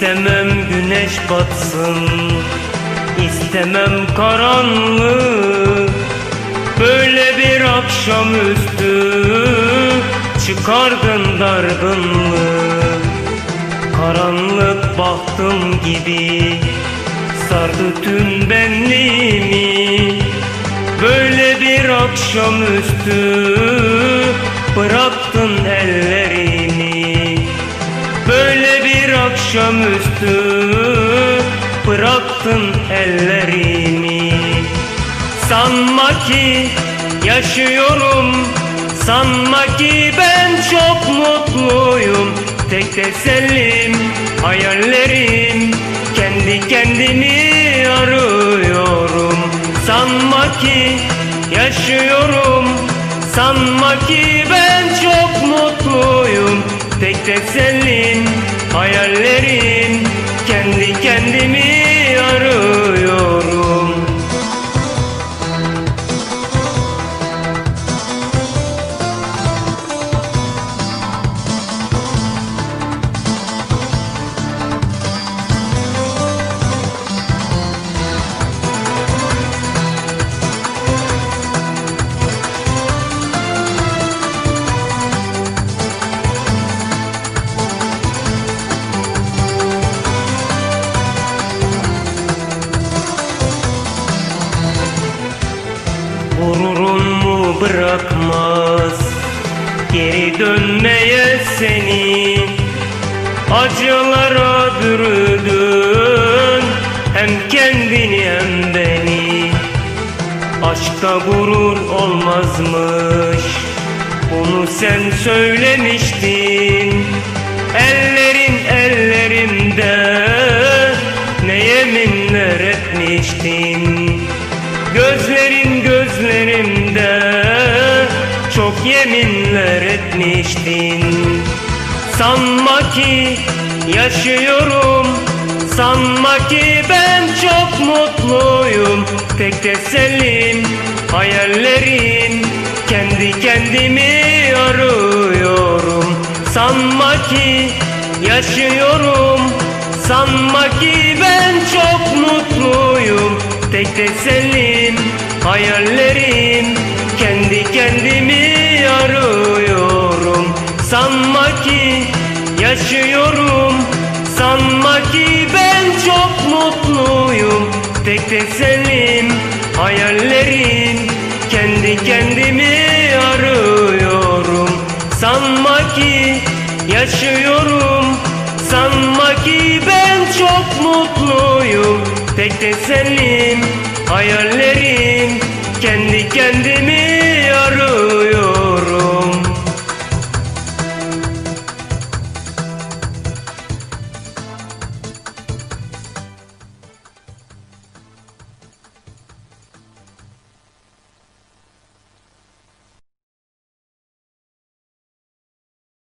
İstemem güneş batsın İstemem karanlık Böyle bir akşamüstü Çıkardın dargınlık Karanlık bahtım gibi Sardı tüm benliğimi. Böyle bir akşamüstü Bıraktın ellerimi. Böyle bir akşamüstü Bıraktın ellerimi. Sanma ki yaşıyorum Sanma ki ben çok mutluyum. Tek tesellim hayallerim Kendi kendimi arıyorum. Sanma ki yaşıyorum Sanma ki ben çok mutluyum. Tek tesellim hayallerim Kendi kendimi Gururun mu bırakmaz. Geri dönmeye seni. Acılara bürüdün. Hem kendini hem beni. Aşkta gurur olmazmış. Bunu sen söylemiştin. Ellerin ellerimde. Ne yeminler etmiştin Gözlerin gözlerimde Çok yeminler etmiştin. Sanma ki yaşıyorum Sanma ki ben çok mutluyum. Tek tesellim hayallerim Kendi kendimi arıyorum Sanma ki yaşıyorum Sanma ki ben çok mutluyum Tek tesellim hayallerim Kendi kendimi arıyorum. Sanma ki yaşıyorum Sanma ki ben çok mutluyum. Tek tesellim hayallerim Kendi kendimi arıyorum. Sanma ki yaşıyorum Tek tesellim hayallerim Kendi kendimi yarım